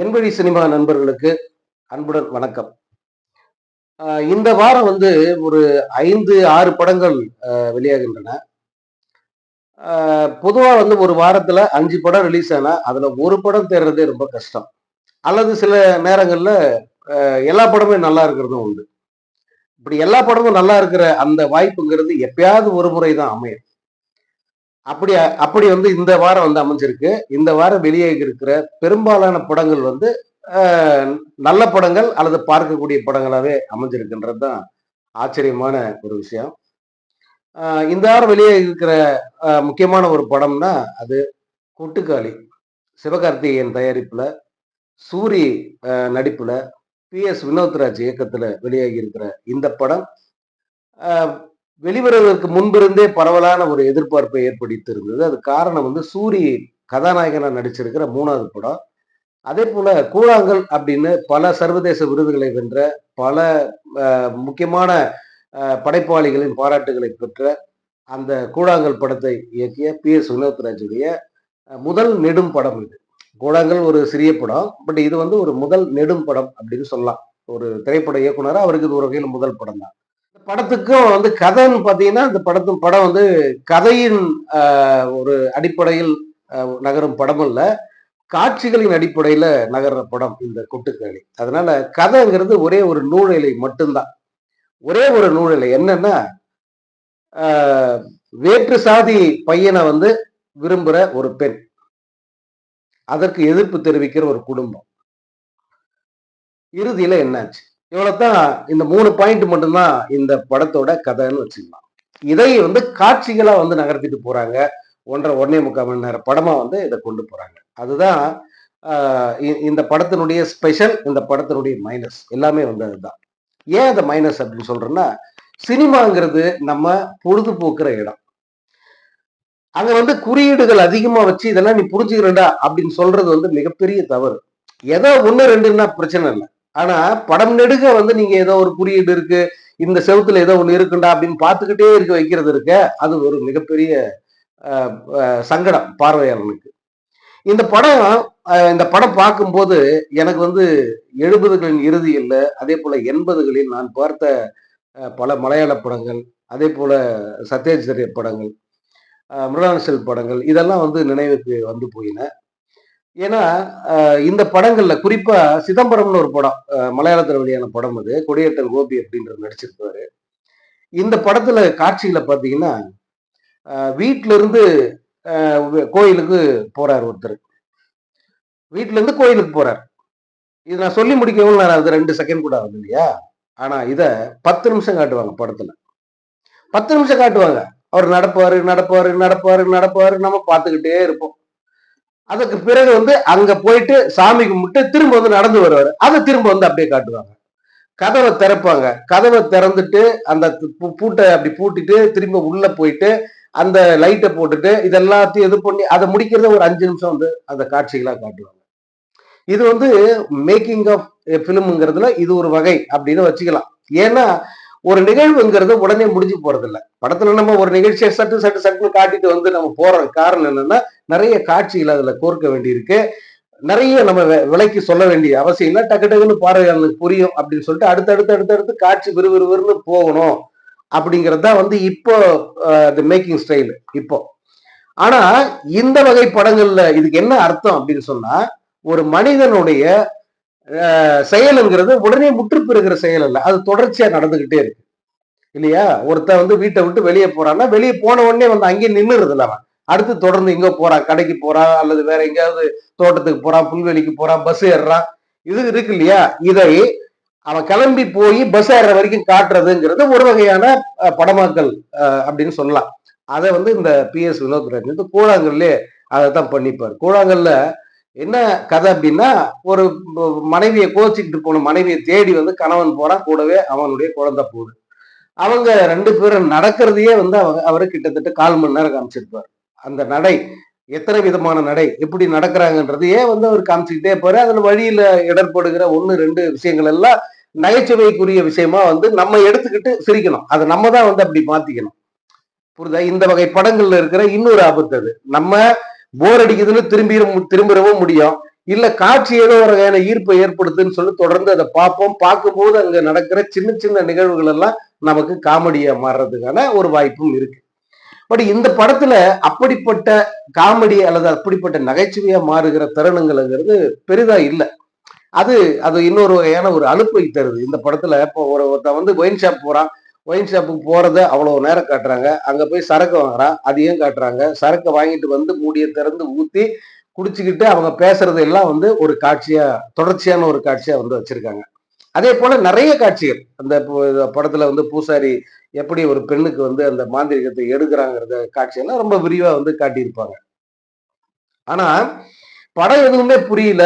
என்வழி cinema நண்பர்களுக்கு அன்புடன் வணக்கம். இந்த வாரம் வந்து ஒரு ஐந்து ஆறு படங்கள் வெளியாகின்றன. பொதுவாக வந்து ஒரு வாரத்தில் அஞ்சு படம் ரிலீஸ் ஆனால் அதில் ஒரு படம் தேடுறதே ரொம்ப கஷ்டம். அல்லது சில நேரங்களில் எல்லா படமே நல்லா இருக்கிறதும் உண்டு. இப்படி எல்லா படமும் நல்லா இருக்கிற அந்த வாய்ப்புங்கிறது எப்பயாவது ஒரு முறை தான் அமையும். அப்படி அப்படி வந்து இந்த வாரம் வந்து அமைஞ்சிருக்கு. இந்த வாரம் வெளியே இருக்கிற பெரும்பாலான படங்கள் வந்து நல்ல படங்கள் அல்லது பார்க்கக்கூடிய படங்களாகவே அமைஞ்சிருக்குன்றது தான் ஆச்சரியமான ஒரு விஷயம். இந்த வாரம் வெளியாகி இருக்கிற முக்கியமான ஒரு படம்னா அது கொட்டுக்காளி. சிவகார்த்திகேயன் தயாரிப்பில் சூரி நடிப்பில் பி எஸ் வினோத்ராஜ் இயக்கத்தில் வெளியாகி இருக்கிற இந்த படம். வெளிவருவதற்கு முன்பிருந்தே பரவலான ஒரு எதிர்பார்ப்பை ஏற்படுத்தி இருந்தது அது காரணம் வந்து சூரி கதாநாயகனாக நடிச்சிருக்கிற மூணாவது படம். அதே போல கூழாங்கல் அப்படின்னு பல சர்வதேச விருதுகளை வென்ற பல முக்கியமான படைப்பாளிகளின் பாராட்டுகளை பெற்ற அந்த கூழாங்கல் படத்தை இயக்கிய பி எஸ் வினோத்ராஜுடைய முதல் நெடும் படம் இது. கூழாங்கல் ஒரு சிறிய படம் பட் இது வந்து ஒரு முதல் நெடும் படம் அப்படின்னு சொல்லலாம். ஒரு திரைப்பட இயக்குனராக அவருக்கு இது ஒரு வகையில் முதல் படம் தான் படத்துக்கும் வந்து கதைன்னு பார்த்தீங்கன்னா இந்த படத்து படம் வந்து கதையின் ஆஹ், ஒரு அடிப்படையில் நகரும் படம் இல்ல காட்சிகளின் அடிப்படையில நகர்ற படம் இந்த கொட்டுக்கழி அதனால கதைங்கிறது ஒரே ஒரு நூலிலை மட்டும்தான். ஒரே ஒரு நூலிலை. என்னன்னா ஆஹ், வேற்று சாதி பையனை வந்து விரும்புற ஒரு பெண். அதற்கு எதிர்ப்பு தெரிவிக்கிற ஒரு குடும்பம். இறுதியில என்னாச்சு? இவ்வளவுதான் இந்த மூணு பாயிண்ட் மட்டும்தான் இந்த படத்தோட கதைன்னு வச்சுக்கலாம். இதை வந்து காட்சிகளா வந்து நகர்த்திட்டு போறாங்க. ஒன்றரை ஒன்னே முக்கால் மணி நேரம் படமா வந்து இதை கொண்டு போறாங்க. அதுதான் ஆஹ் இந்த படத்தினுடைய ஸ்பெஷல் இந்த படத்தினுடைய மைனஸ் எல்லாமே வந்து அதுதான். ஏன் அந்த மைனஸ் அப்படின்னு சொல்றேன்னா சினிமாங்கிறது நம்ம பொழுதுபோக்குற இடம். அங்க வந்து குறியீடுகள் அதிகமா வச்சு இதெல்லாம் நீ புரிஞ்சுக்கிறடா அப்படின்னு சொல்றது வந்து மிகப்பெரிய தவறு. ஏதோ ஒன்று ரெண்டுன்னா பிரச்சனை இல்லை. ஆனா படம் நெடுக வந்து நீங்க ஏதோ ஒரு குறியீடு இருக்கு இந்த செவத்துல ஏதோ ஒண்ணு இருக்குண்டா அப்படின்னு பார்த்துக்கிட்டே இருக்க வைக்கிறது இருக்க அது ஒரு மிகப்பெரிய சங்கடம் பார்வையாளனுக்கு இந்த படம் இந்த படம் பார்க்கும்போது எனக்கு வந்து எழுபதுகளின் இறுதியில் அதே போல எண்பதுகளில் நான் பார்த்த பல மலையாள படங்கள் அதே போல சத்யஜரிய படங்கள் ஆஹ், செல் படங்கள் இதெல்லாம் வந்து நினைவுக்கு வந்து போயின. ஏன்னா இந்த படங்கள்ல குறிப்பா சிதம்பரம்னு ஒரு படம் ஆஹ், மலையாளத்துல வெளியான படம் அது கொடியேற்றல் கோபி அப்படின்றது நடிச்சிருப்பாரு. இந்த படத்துல காட்சியில பாத்தீங்கன்னா வீட்டில இருந்து ஆஹ், கோயிலுக்கு போறார் ஒருத்தர். வீட்டில இருந்து கோயிலுக்கு போறார். இது நான் சொல்லி முடிக்கவும் நான் அது ரெண்டு செகண்ட் கூட ஆகுது இல்லையா? ஆனா இத பத்து நிமிஷம் காட்டுவாங்க படத்துல. பத்து நிமிஷம் காட்டுவாங்க. அவர் நடப்பாரு நடப்பாரு நடப்பாரு நடப்பாரு நம்ம பார்த்துக்கிட்டே இருப்போம். அதுக்கு பிறகு வந்து அங்க போயிட்டு சாமி கும்பிட்டு திரும்ப வந்து நடந்து வருவாரு. அதை திரும்ப வந்து அப்படியே காட்டுவாங்க. கதவை திறப்பாங்க. கதவை திறந்துட்டு அந்த பூட்டை அப்படி பூட்டிட்டு திரும்ப உள்ள போயிட்டு அந்த லைட்டை போட்டுட்டு இதெல்லாத்தையும் இது பண்ணி அதை முடிக்கிறத ஒரு அஞ்சு நிமிஷம் வந்து அந்த காட்சிகளாக காட்டுவாங்க. இது வந்து மேக்கிங் ஆஃப் பிலிம்ங்கிறதுல இது ஒரு வகை அப்படின்னு வச்சுக்கலாம். ஏன்னா ஒரு நிகழ்வுங்கிறது உடனே முடிஞ்சு போறதில்ல. படத்துல நம்ம ஒரு நிகழ்ச்சியை சட்டு சட்டு சட்டுன்னு காட்டிட்டு வந்து நம்ம போற காரணம் என்னன்னா நிறைய காட்சிகள் அதுல கோர்க்க வேண்டியிருக்கு. நிறைய நம்ம விலைக்கு சொல்ல வேண்டிய அவசியம் இல்லை. டக்கு டக்குன்னு பார்வையாளனுக்கு புரியும் அப்படின்னு சொல்லிட்டு அடுத்தடுத்து அடுத்தடுத்து காட்சி விறுவிறுவிறுன்னு போகணும் அப்படிங்கிறது தான் வந்து இப்போ மேக்கிங் ஸ்டைல் இப்போ. ஆனா இந்த வகை படங்கள்ல இதுக்கு என்ன அர்த்தம் அப்படின்னு சொன்னா ஒரு மனிதனுடைய செயலுங்கிறது உடனே முற்று பெறுகிற செயல் அல்ல. அது தொடர்ச்சியா நடந்துகிட்டே இருக்கு. இல்லையா? ஒருத்தன் வந்து வீட்டை விட்டு வெளியே போறான்னா வெளியே போன உடனே வந்து அங்கேயே நின்றுறது இல்ல அவன். அடுத்து தொடர்ந்து எங்க போறான் கடைக்கு போறான் அல்லது வேற எங்கேயாவது தோட்டத்துக்கு போறான் புல்வெளிக்கு போறான் பஸ் ஏறுறான். இது இருக்கு இல்லையா? இதை அவன் கிளம்பி போய் பஸ் ஏறுற வரைக்கும் காட்டுறதுங்கிறது ஒரு வகையான படமாக்கல் அப்படின்னு சொல்லலாம். அதை வந்து இந்த பி எஸ் வினோத்ராஜ் வந்து கூழாங்கல்லே அதை தான் பண்ணிப்பார். கூழாங்கல்ல என்ன கதை அப்படின்னா ஒரு மனைவியை கோச்சிக்கிட்டு போன மனைவியை தேடி வந்து கணவன் போறான் கூடவே அவனுடைய குழந்தை போகுது. அவங்க ரெண்டு பேரும் நடக்கிறதையே வந்து அவங்க அவரு கிட்டத்தட்ட கால் மணி நேரம் காமிச்சிருப்பார். அந்த நடை எத்தனை விதமான நடை எப்படி நடக்கிறாங்கன்றதையே வந்து அவர் காமிச்சுக்கிட்டே போறாரு அதுல வழியில இடர்படுகிற ஒன்னு ரெண்டு விஷயங்கள் எல்லாம் நகைச்சுவைக்குரிய விஷயமா வந்து நம்ம எடுத்துக்கிட்டு சிரிக்கணும். அதை நம்ம தான் வந்து அப்படி மாத்திக்கணும். புரியுதா? இந்த வகை படங்கள்ல இருக்கிற இன்னொரு ஆபத்து அது. நம்ம போர் அடிக்குதுன்னு திரும்பி திரும்பிடவும் முடியும். இல்ல காட்சி ஏதோ ஒரு வகையான ஈர்ப்பை ஏற்படுத்துன்னு சொல்லி தொடர்ந்து அதை பார்ப்போம். பார்க்கும்போது அங்க நடக்கிற சின்ன சின்ன நிகழ்வுகள் எல்லாம் நமக்கு காமெடியா மாறுறதுக்கான ஒரு வாய்ப்பும் இருக்கு. பட் இந்த படத்துல அப்படிப்பட்ட காமெடி அல்லது அப்படிப்பட்ட நகைச்சுவையா மாறுகிற தருணங்கள்ங்கிறது பெரிதா இல்லை. அது அது இன்னொரு வகையான ஒரு அலுப்பை தருது. இந்த படத்துல இப்போ ஒரு ஒருத்தன் வந்து ஒயின் ஷாப் போறான். ஒயின் ஷாப்புக்கு போகிறத அவ்வளோ நேரம் காட்டுறாங்க. அங்கே போய் சரக்கு வாங்குறான் அதையும் காட்டுறாங்க. சரக்கை வாங்கிட்டு வந்து மூடியை திறந்து ஊற்றி குடிச்சுக்கிட்டு அவங்க பேசுறது எல்லாம் வந்து ஒரு காட்சியாக தொடர்ச்சியான ஒரு காட்சியாக வந்து வச்சுருக்காங்க. அதே போல் நிறைய காட்சிகள். அந்த படத்தில் வந்து பூசாரி எப்படி ஒரு பெண்ணுக்கு வந்து அந்த மாந்திரிகத்தை எடுக்கிறாங்கிறத காட்சியெல்லாம் ரொம்ப விரிவாக வந்து காட்டியிருப்பாங்க. ஆனால் படம் எதுவுமே புரியல.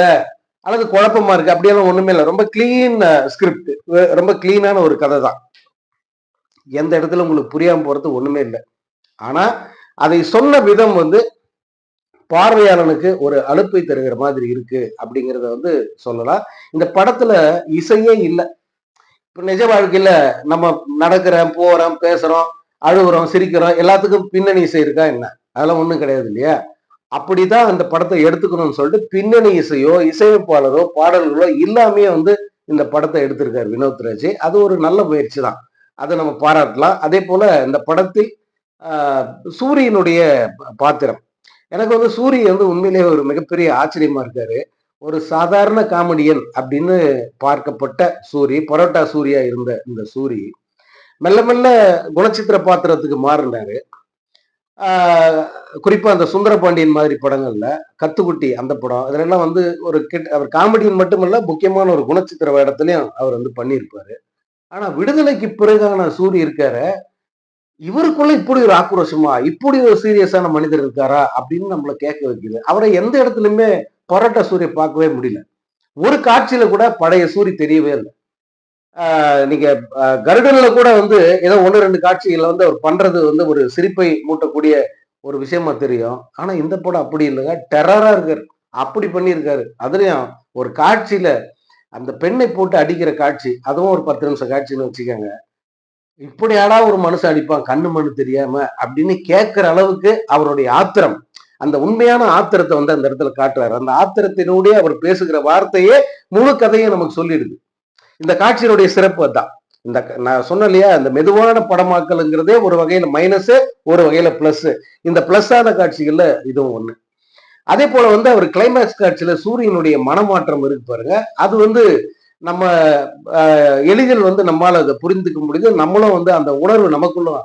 அல்லது குழப்பமா இருக்கு. அப்படியெல்லாம் ஒண்ணுமே இல்லை. ரொம்ப கிளீன் ஸ்கிரிப்ட் ரொம்ப கிளீனான ஒரு கதை தான். எந்த இடத்துல உங்களுக்கு புரியாம போறது ஒண்ணுமே இல்லை. ஆனா அதை சொன்ன விதம் வந்து பார்வையாளனுக்கு ஒரு அலுப்பை தருகிற மாதிரி இருக்கு அப்படிங்கிறத வந்து சொல்லலாம். இந்த படத்துல இசையே இல்லை. இப்ப நிஜ வாழ்க்கையில நம்ம நடக்கிறோம் போறோம் பேசுறோம் அழுகுறோம் சிரிக்கிறோம் எல்லாத்துக்கும் பின்னணி இசை இருக்கா என்ன? அதெல்லாம் ஒண்ணும் கிடையாது இல்லையா? அப்படிதான் அந்த படத்தை எடுத்துக்கணும்னு சொல்லிட்டு பின்னணி இசையோ இசையமைப்பாளரோ பாடல்களோ இல்லாமையே வந்து இந்த படத்தை எடுத்திருக்காரு வினோத் ராஜ். அது ஒரு நல்ல முயற்சி தான். அதை நம்ம பாராட்டலாம். அதே போல இந்த படத்தில் சூரியனுடைய பாத்திரம். எனக்கு வந்து சூரியன் வந்து உண்மையிலேயே ஒரு மிகப்பெரிய ஆச்சரியமா இருக்காரு. ஒரு சாதாரண காமெடியன் அப்படின்னு பார்க்கப்பட்ட சூரி பரோட்டா சூரியா இருந்த இந்த சூரி மெல்ல மெல்ல குணச்சித்திர பாத்திரத்துக்கு மாறினாரு. குறிப்பா அந்த சுந்தரபாண்டியன் மாதிரி படங்கள்ல கத்துக்குட்டி அந்த படம் இதெல்லாம் வந்து ஒரு கிட் அவர் காமெடியன் மட்டுமல்ல முக்கியமான ஒரு குணச்சித்திர இடத்துலயும் அவர் வந்து பண்ணியிருப்பாரு. ஆனா விடுதலைக்கு பிறகான சூரிய இருக்காரு. இவருக்குள்ள இப்படி ஒரு ஆக்ரோஷமா இப்படி ஒரு சீரியஸான மனிதர் இருக்காரா அப்படின்னு நம்மளை கேட்க வைக்குது. அவரை எந்த இடத்துலயுமே பரோட்டா சூரிய பார்க்கவே முடியல. ஒரு காட்சியில கூட பழைய சூரி தெரியவே இல்லை. நீங்க கருடன்ல கூட வந்து ஏதோ ஒன்று ரெண்டு காட்சிகள்ல வந்து அவர் பண்றது வந்து ஒரு சிரிப்பை மூட்டக்கூடிய ஒரு விஷயமா தெரியும். ஆனா இந்த படம் அப்படி இல்லைங்க. டெரரா இருக்காரு. அப்படி பண்ணியிருக்காரு. அதுலயும் ஒரு காட்சியில அந்த பெண்ணை போட்டு அடிக்கிற காட்சி அதுவும் ஒரு பத்து நிமிஷம் காட்சின்னு வச்சுக்கோங்க. இப்படியாடா ஒரு மனுஷன் அடிப்பான் கண்ணு மண்ணு தெரியாம அப்படின்னு கேட்கிற அளவுக்கு அவருடைய ஆத்திரம். அந்த உண்மையான ஆத்திரத்தை வந்து அந்த இடத்துல காட்டுறாரு. அந்த ஆத்திரத்தினுடைய அவர் பேசுகிற வார்த்தையே முழு கதையை நமக்கு சொல்லிடுது. இந்த காட்சியினுடைய சிறப்பு அதான் இந்த நான் சொன்னேன் இல்லையா இந்த மெதுவான படமாக்கலுங்கிறதே ஒரு வகையில மைனஸ் ஒரு வகையில பிளஸ் இந்த பிளஸ் ஆன காட்சிகள்ல இதுவும் ஒண்ணு. அதே போல வந்து அவர் கிளைமேக்ஸ் காட்சியில சூரியனுடைய மனமாற்றம் இருக்கு பாருங்க. அது வந்து நம்ம எளிதில் வந்து நம்மால் அதை புரிந்துக்க முடியுது. நம்மளும் வந்து அந்த உணர்வு நமக்குள்ளும்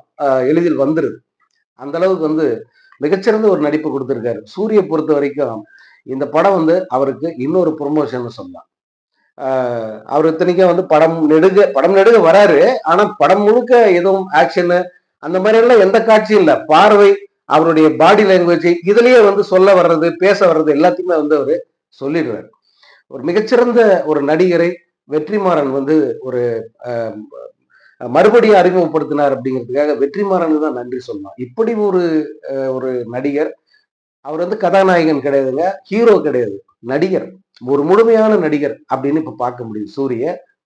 எளிதில் வந்துருது. அந்த அளவுக்கு வந்து மிகச்சிறந்த ஒரு நடிப்பு கொடுத்துருக்காரு. சூரிய பொறுத்த வரைக்கும் இந்த படம் வந்து அவருக்கு இன்னொரு ப்ரொமோஷன் சொல்லலாம். அவர் இத்தனைக்கும் வந்து படம் நெடுக படம் நெடுக வராரு. ஆனா படம் முழுக்க எதுவும் ஆக்ஷனு அந்த மாதிரி எல்லாம் எந்த காட்சியும் இல்லை. பார்வை அவருடைய பாடி லாங்குவேஜ் இதுலயே வந்து சொல்ல வர்றது பேச வர்றது எல்லாத்தையுமே வந்து அவர் சொல்லிடுவார். ஒரு மிகச்சிறந்த ஒரு நடிகரை வெற்றிமாறன் வந்து ஒரு மறுபடியும் அறிமுகப்படுத்தினார் அப்படிங்கிறதுக்காக வெற்றிமாறன் தான் நன்றி சொல்லலாம் இப்படி ஒரு ஒரு நடிகர் அவர் வந்து கதாநாயகன் கிடையாதுங்க ஹீரோ கிடையாது நடிகர் ஒரு முழுமையான நடிகர் அப்படின்னு இப்ப பார்க்க முடியும். சூரிய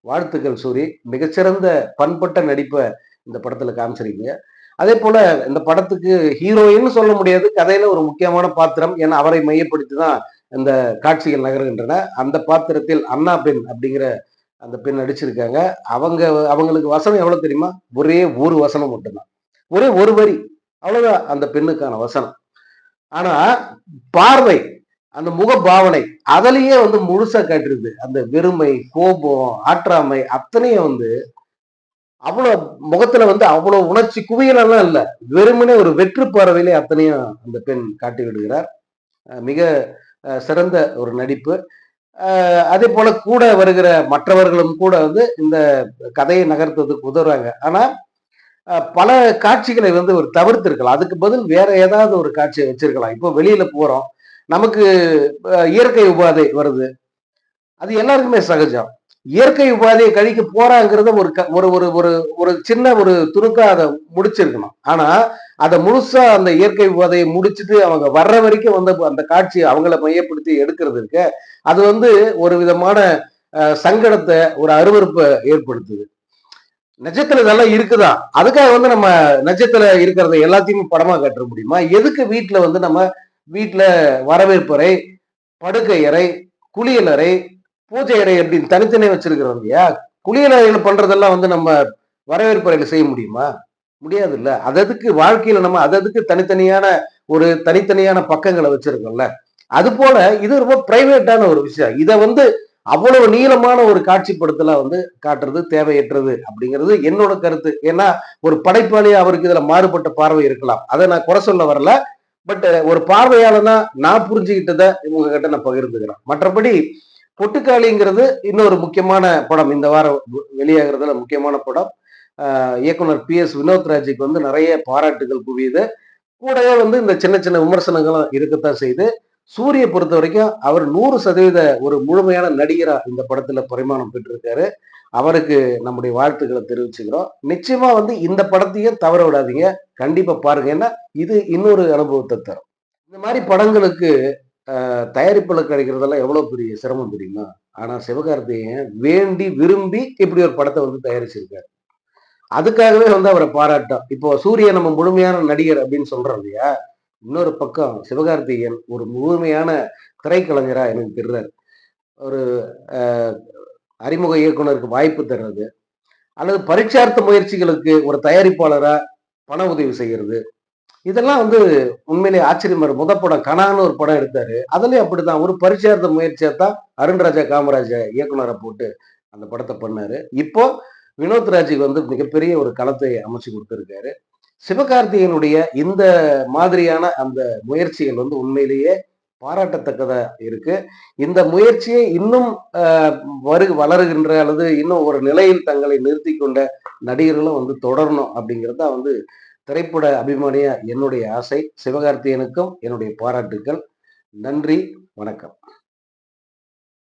வாழ்த்துக்கள் சூரி மிகச்சிறந்த பண்பட்ட நடிப்பை இந்த படத்துல காமிச்சிருக்கீங்க. அதே போல இந்த படத்துக்கு ஹீரோயின்னு சொல்ல முடியாது. கதையில ஒரு முக்கியமான பாத்திரம். ஏன்னா அவரை மையப்படுத்தி தான் இந்த காட்சிகள் நகர்கின்றன. அந்த பாத்திரத்தில் அண்ணா பெண் அப்படிங்கிற அந்த பெண் நடிச்சிருக்காங்க. அவங்க அவங்களுக்கு வசனம் எவ்வளவு தெரியுமா? ஒரே ஒரு வசனம் மட்டும்தான். ஒரே ஒரு வரி. அவ்வளவுதான் அந்த பெண்ணுக்கான வசனம். ஆனா பார்வை அந்த முக பாவனை அதுலயே வந்து முழுசா காட்டிருது அந்த வெறுமை கோபம் ஆற்றாமை அத்தனையும் வந்து அவ்வளவு முகத்துல வந்து அவ்வளவு உணர்ச்சி குவியலெல்லாம் இல்லை. வெறுமனே ஒரு வெற்று பார்வையிலே அத்தனையும் அந்த பெண் காட்டி விடுகிறார். மிக சிறந்த ஒரு நடிப்பு. அதே போல கூட வருகிற மற்றவர்களும் கூட வந்து இந்த கதையை நகர்த்துறதுக்கு உதவுறாங்க. ஆனா பல காட்சிகளை வந்து ஒரு தவிர்த்திருக்கலாம். அதுக்கு பதில் வேற ஏதாவது ஒரு காட்சியை வச்சிருக்கலாம். இப்போ வெளியில போறோம். நமக்கு இயற்கை உபாதை வருது. அது எல்லாருக்குமே சகஜம். இயற்கை உபாதையை கழிக்க போறாங்கிறத ஒரு க- ஒரு ஒரு ஒரு ஒரு சின்ன ஒரு துணுக்கா அதை முடிச்சிருக்கணும். ஆனா அதை முழுசா அந்த இயற்கை உபாதையை முடிச்சுட்டு அவங்க வர்ற வரைக்கும் வந்து அந்த காட்சியை அவங்கள மையப்படுத்தி எடுக்கிறது இருக்க. அது வந்து ஒரு விதமான சங்கடத்தை ஒரு அருவருப்பை ஏற்படுத்துது. நிஜத்துல இதெல்லாம் இருக்குதா? அதுக்காக வந்து நம்ம நிஜத்துல இருக்கிறத எல்லாத்தையுமே படமா காட்ட முடியுமா? எதுக்கு வீட்டுல வந்து நம்ம வீட்டுல வரவேற்பறை படுக்கை அறை குளியலறை பூஜை அறை அப்படின்னு தனித்தனியாக வச்சிருக்கிறோம் இல்லையா? குளியலறைகள் பண்றதெல்லாம் வந்து நம்ம வரவேற்பு அறையில செய்ய முடியுமா? முடியாது இல்ல அததுக்கு வாழ்க்கையில நம்ம அததுக்கு தனித்தனியான ஒரு தனித்தனியான பக்கங்களை வச்சிருக்கோம்ல. அது போல இது ரொம்ப பிரைவேட்டான ஒரு விஷயம். இதை வந்து அவ்வளவு நீளமான ஒரு காட்சிப்படுத்தல வந்து காட்டுறது தேவையற்றது அப்படிங்கிறது என்னோட கருத்து. ஏன்னா ஒரு படைப்பாளி அவருக்கு இதுல மாறுபட்ட பார்வை இருக்கலாம். அதை நான் குறை சொல்ல வரல. பட் ஒரு பார்வையாளனா நான் புரிஞ்சுக்கிட்டதை இவங்க கிட்ட நான் பகிர்ந்துக்கிறேன். மற்றபடி பொட்டுக்காளிங்கிறது இன்னொரு முக்கியமான படம். இந்த வாரம் வெளியாகிறதுல முக்கியமான படம். இயக்குனர் பி எஸ் வினோத் ராஜுக்கு வந்து நிறைய பாராட்டுகள் குவியுது. கூடவே வந்து இந்த சின்ன சின்ன விமர்சனங்களும் இருக்கத்தான் செய்து சூரிய பொறுத்த வரைக்கும் அவர் நூறு சதவீத ஒரு முழுமையான நடிகரா இந்த படத்துல பரிமாணம் பெற்றிருக்காரு. அவருக்கு நம்முடைய வாழ்த்துக்களை தெரிவிச்சுக்கிறோம். நிச்சயமா வந்து இந்த படத்தையும் தவற விடாதீங்க. கண்டிப்பா பாருங்க. ஏன்னா இது இன்னொரு அனுபவத்தை தரும். இந்த மாதிரி படங்களுக்கு தயாரிப்பில் கிடைக்கிறதெல்லாம் எவ்வளவு பெரிய சிரமம் தெரியுமா? ஆனா சிவகார்த்திகேயன் வேண்டி விரும்பி இப்படி ஒரு படத்தை வந்து தயாரிச்சிருக்காரு. அதுக்காகவே வந்து அவரை பாராட்டம் இப்போ சூரிய நம்ம முழுமையான நடிகர் அப்படின்னு சொல்றோம் இல்லையா? இன்னொரு பக்கம் சிவகார்த்திகேயன் ஒரு முழுமையான திரைக்கலைஞரா எனக்கு தெரிறாரு ஒரு அறிமுக இயக்குனருக்கு வாய்ப்பு தர்றது அல்லது பரீட்சார்த்த முயற்சிகளுக்கு ஒரு தயாரிப்பாளராக பண உதவி செய்கிறது இதெல்லாம் வந்து உண்மையிலே ஆச்சரியமா முத படம் கனான்னு ஒரு படம் எடுத்தாரு. அதுலயும் அப்படிதான் ஒரு பரிச்சார்த்த முயற்சியா தான் அருண்ராஜா காமராஜ இயக்குனரை போட்டு அந்த படத்தை பண்ணாரு. இப்போ வினோத் ராஜுக்கு வந்து மிகப்பெரிய ஒரு களத்தை அமைச்சு கொடுத்துருக்காரு. சிவகார்த்திகனுடைய இந்த மாதிரியான அந்த முயற்சிகள் வந்து உண்மையிலேயே பாராட்டத்தக்கதா இருக்கு. இந்த முயற்சியை இன்னும் வரு வளருகின்ற அல்லது இன்னும் ஒரு நிலையில் தங்களை நிறுத்தி கொண்ட நடிகர்களும் வந்து தொடரணும் அப்படிங்கிறது தான் வந்து திரைப்பட அபிமானியா என்னுடைய ஆசை சிவகார்த்தியனுக்கும் என்னுடைய பாராட்டுக்கள். நன்றி வணக்கம்.